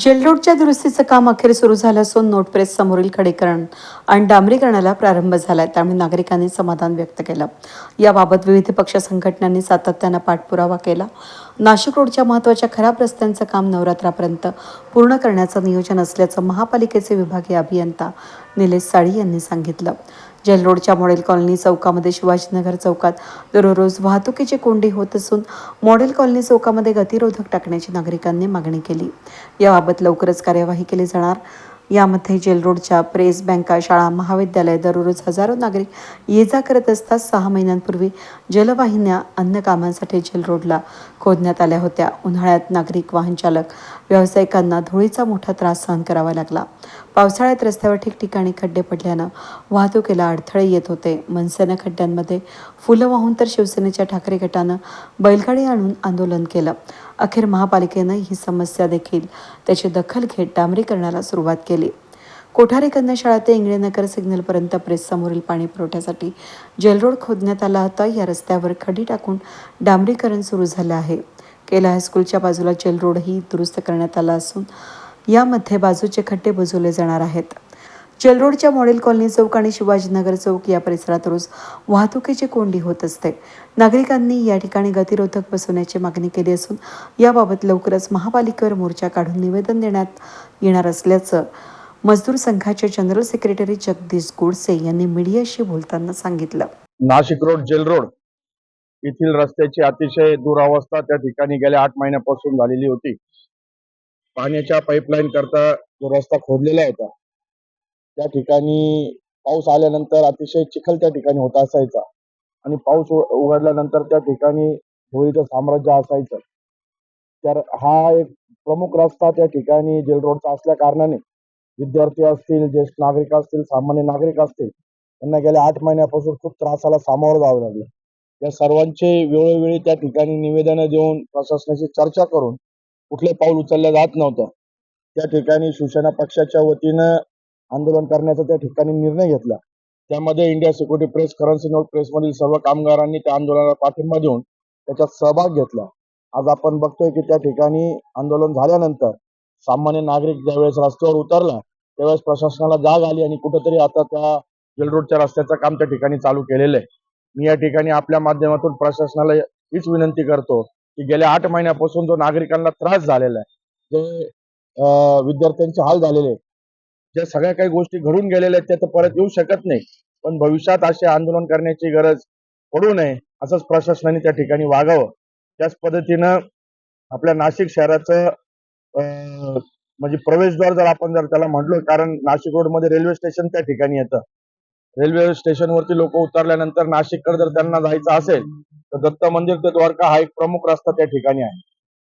जेलरोडच्या दुरुस्तीचं काम अखेर सुरू झालं असून नोट प्रेस समोरील खडीकरण आणि डांबरीकरणाला प्रारंभ झाला आहे त्यामुळे नागरिकांनी समाधान व्यक्त केलं. याबाबत विविध पक्ष संघटनांनी सातत्यानं पाठपुरावा केला. नाशिक रोडच्या महत्त्वाच्या खराब रस्त्यांचं काम नवरात्रापर्यंत पूर्ण करण्याचं नियोजन असल्याचं महापालिकेचे विभागीय अभियंता निलेश साळी यांनी सांगितलं. जेल रोडच्या मॉडेल कॉलनी चौकामध्ये शिवाजीनगर चौकात दररोज वाहतुकीची कोंडी होत असून मॉडेल कॉलनी चौकामध्ये गतिरोधक टाकण्याची नागरिकांनी मागणी केली. याबाबत लवकरच कार्यवाही केली जाणार. यामध्ये जेल रोडच्या प्रेस बँका शाळा महाविद्यालय दररोज हजारो नागरिक ये जा करत असतात. सहा महिन्यांपूर्वी जलवाहिन्या अन्य कामांसाठी जेल रोडला खोदण्यात आल्या होत्या. उन्हाळ्यात नागरिक वाहन चालक व्यावसायिकांना धुळीचा मोठा त्रास सहन करावा लागला. पावसाळ्यात रस्त्यावर ठिकठिकाणी खड्डे पडल्यानं वाहतुकीला अडथळे येत होते. मनसेनं खड्ड्यांमध्ये फुलं वाहून तर शिवसेनेच्या ठाकरे गटानं बैलगाडी आणून आंदोलन केलं. अखेर महापालिकेनं ही समस्या देखील त्याची दखल घेत डांबरीकरणाला सुरुवात केली. कोठारी कन्या शाळा ते इंगळेनगर सिग्नलपर्यंत प्रेससमोरील पाणी पुरवठ्यासाठी जेलरोड खोदण्यात आला होता. या रस्त्यावर खडी टाकून डांबरीकरण सुरू झालं आहे. केला. हायस्कूलच्या बाजूला जेल रोडही दुरुस्त करण्यात आला असून यामध्ये बाजूचे खड्डे बुजवले जाणार आहेत. जेलरोडच्या मॉडेल कॉलनी चौक आणि शिवाजीनगर चौक या परिसरात रोज वाहतुकीची कोंडी होत असते. नागरिकांनी या ठिकाणी गतिरोधक बसवण्याची मागणी केली असून याबाबत लवकरच महापालिकेवर मोर्चा काढून निवेदन देण्यात येणार असल्याचं मजदूर संघाचे जनरल सेक्रेटरी जगदीश गोडसे यांनी मीडियाशी बोलताना सांगितलं. Nashik road jail road. येथील रस्त्याची अतिशय दुरावस्था त्या ठिकाणी गेल्या आठ महिन्यापासून झालेली होती. पाण्याच्या पाईपलाईन करता जो रस्ता खोदलेला होता त्या ठिकाणी पाऊस आल्यानंतर अतिशय चिखल त्या ठिकाणी होत असायचा. आणि पाऊस उघडल्यानंतर त्या ठिकाणी धुळीचं साम्राज्य असायचं. तर हा एक प्रमुख रस्ता त्या ठिकाणी जेल रोडचा असल्या कारणाने विद्यार्थी असतील ज्येष्ठ नागरिक असतील सामान्य नागरिक असतील त्यांना गेल्या आठ महिन्यापासून खूप त्रासाला सामोरं जावं लागलं. या सर्वांचे वेळोवेळी त्या ठिकाणी निवेदनं देऊन प्रशासनाशी चर्चा करून कुठले पाऊल उचललं जात नव्हतं. त्या ठिकाणी शिवसेना पक्षाच्या वतीनं आंदोलन करण्याचा त्या ठिकाणी निर्णय घेतला. त्यामध्ये India security press currency note प्रेसमधील सर्व कामगारांनी त्या आंदोलनाला पाठिंबा देऊन त्याच्यात सहभाग घेतला. आज आपण बघतोय की त्या ठिकाणी आंदोलन झाल्यानंतर सामान्य नागरिक ज्यावेळेस रस्त्यावर उतरला त्यावेळेस प्रशासनाला जाग आली आणि कुठंतरी आता त्या जेलरोडच्या रस्त्याचं काम त्या ठिकाणी चालू केलेलं आहे. मी या ठिकाणी आपल्या माध्यमातून प्रशासनाला हीच विनंती करतो की गेल्या आठ महिन्यापासून जो नागरिकांना त्रास झालेला आहे जे विद्यार्थ्यांचे हाल झालेले आहेत, ज्या सगळ्या काही गोष्टी घडून गेलेल्या आहेत त्या तर परत येऊ शकत नाही. पण भविष्यात असे आंदोलन करण्याची गरज पडू नये असंच प्रशासनाने त्या ठिकाणी वागावं. त्याच पद्धतीनं आपल्या नाशिक शहराचं म्हणजे प्रवेशद्वार जर आपण जर त्याला म्हटलो कारण नाशिक रोडमध्ये रेल्वे स्टेशन त्या ठिकाणी येतं. रेल्वे स्टेशनवरती लोक उतरल्यानंतर नाशिककडे जर त्यांना जायचं असेल तर दत्त मंदिर ते द्वारका हा एक प्रमुख रस्ता त्या ठिकाणी आहे.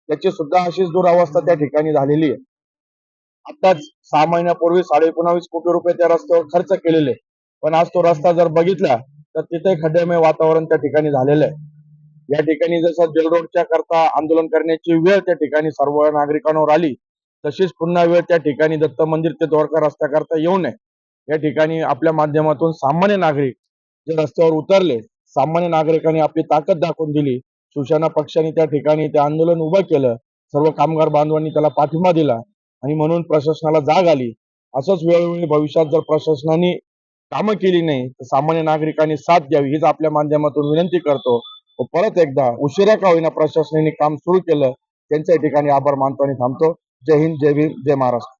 त्याची सुद्धा अशीच दुरावस्था त्या ठिकाणी झालेली आहे. आताच सहा महिन्यापूर्वी साडे एकोणावीस कोटी रुपये त्या रस्त्यावर खर्च केलेले. पण आज तो रस्ता जर बघितला तर तिथे खड्डेमय वातावरण त्या ठिकाणी झालेलं आहे. या ठिकाणी जसं जेलरोडच्या करता आंदोलन करण्याची वेळ त्या ठिकाणी सर्व नागरिकांवर आली तशीच पुन्हा वेळ त्या ठिकाणी दत्त मंदिर ते द्वारका रस्त्याकरता येऊ नये. या ठिकाणी आपल्या माध्यमातून सामान्य नागरिक जे रस्त्यावर उतरले सामान्य नागरिकांनी आपली ताकद दाखवून दिली. शिवसेना पक्षाने त्या ठिकाणी ते आंदोलन उभं केलं. सर्व कामगार बांधवांनी त्याला पाठिंबा दिला आणि म्हणून प्रशासनाला जाग आली. असंच वेळोवेळी भविष्यात जर प्रशासनाने कामं केली नाही तर सामान्य नागरिकांनी साथ द्यावी हीच आपल्या माध्यमातून विनंती करतो. व परत एकदा उशिरा का होईना प्रशासनाने काम सुरू केलं त्यांच्या ठिकाणी आभार मानतो आणि थांबतो. जय हिंद जय भीम जय महाराष्ट्र.